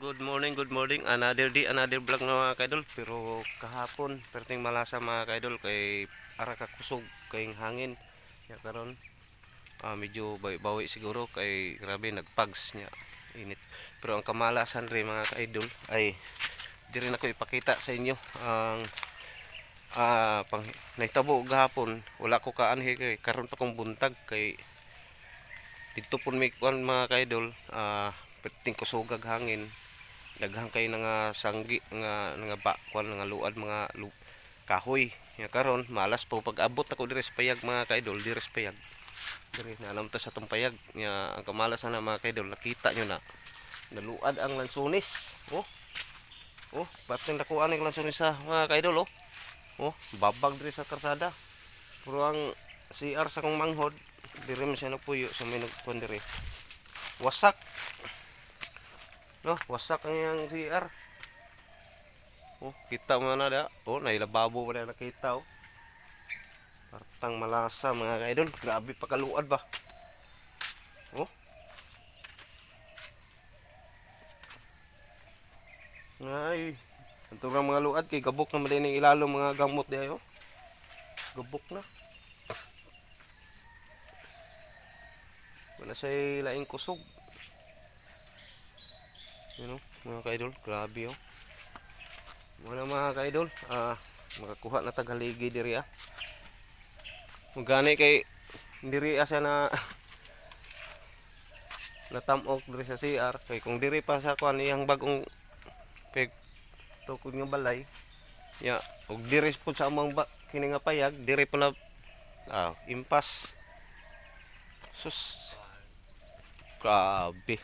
Good morning, good morning. Another day, another vlog na mga kaidol. Pero kahapon, perting malasa mga kaidol kay ara ka kusog kay hangin. Ya karon ah, medyo bawi, siguro kay grabe nagpags niya init. Pero ang kamalasan rin mga kaidol ay di rin ako ipakita sa inyo ang ah pang nahitabo gahapon wala ko kaanhi kay karon pa kong buntag kay dito po may kuan mga kaidol ah perting kusogag hangin daghang kay nga sanggi nga nga ba kuan nga luad mga lu, kahoy. Ya karon malas po pag abot ako diri sa payag mga kaidol diri sa payag. Diri na alam ta sa tong payag. Nya ang kamalas na mga kaidol nakita nyo na. Naluad ang lansunis. Oh. Oh batin dako ang lansunis sa mga kaidol oh? Oh babag diri sa karsada. Pero ang CR sa kong manghod diri man siya nagpuyo sa may nagkuan diri. Wasak No, wasak ang yang CR. Oh, kita mo na da. Oh, nailababo mo na nakita oh. Partang malasa mga kaidol. Grabe pa kaluad ba. Oh. Ay, ang turang mga luad kay gabok na mali ilalo mga gamot di ayo. Gabok na. Wala say laing kusog. Oh, mga kaidol, grabe oh. Wala mga kaidol, ah, makakuha na taghaligi diri ah. Mugani kay diri asa na natamok diri sa CR kay kung diri pa sa kuan iyang bagong peg tukod nga balay ya og diri pud sa among ba, kini nga payag diri pa na ah, impas sus grabe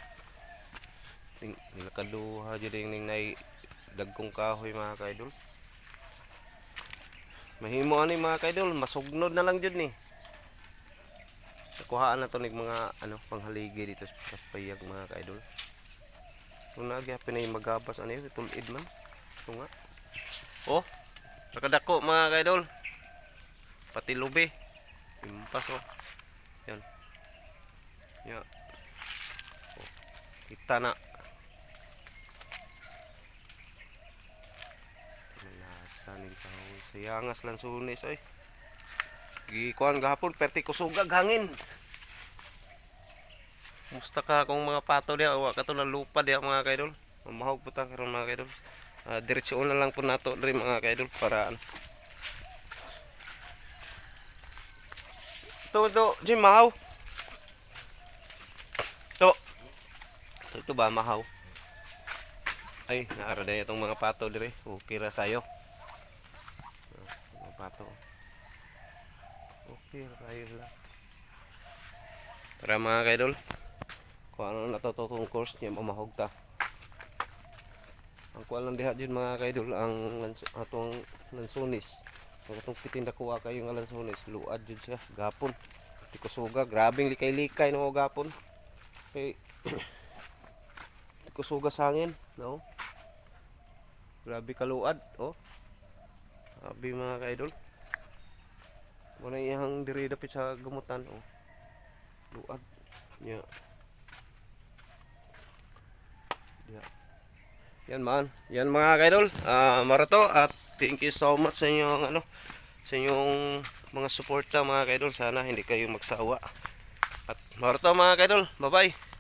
Nilakaduha dyan ning nay dagkong kahoy mga kaidol. Mahimo ani mga kaidol masugnod na lang dyan ni kuhaan na to nig mga ano panghaligi dito sa payag mga kaidol. Kung nagyapin na yung magabas ano yun tulid man. Ito nga. Oh nakadako mga kaidol. Pati lubi. Impas oh. Yan. Yan. Oh, kita na Ni kahoy. Sayangas lang sunis oy. Gikuan gahapon perti kusugag hangin. Musta ka kung mga pato dia wa ka to na lupa dia mga kaidol. Mamahog po ta mga kaidol. Uh, diretso na lang po nato diri mga kaidol para ano. To to, Jim mahaw. To. Ito ba mahaw? Ay, naara na itong mga pato dire. Okay ra tayo. Pato. Okay tayo sila. Tara mga kaidol. Kung ano natututong course niya, mamahog ta. Ang kuha lang diha dyan mga kaidol, ang atong lansunis. Ang atong pitinda kuha kayo nga lansunis. Luad dyan siya, gapon. Di ko suga, grabing likay-likay no gapon. Kay, di ko suga sa hangin, no? Grabe kaluad, oh. Grabe mga ka-idol. Muna iyang diri dapit sa gamutan, oh. Luad. Yeah. Yeah. Yan man. Yan mga ka-idol. Ah, marato at thank you so much sa inyong ano sa inyong mga suporta mga ka-idol. Sana hindi kayo magsawa. At marato mga ka-idol. Bye-bye.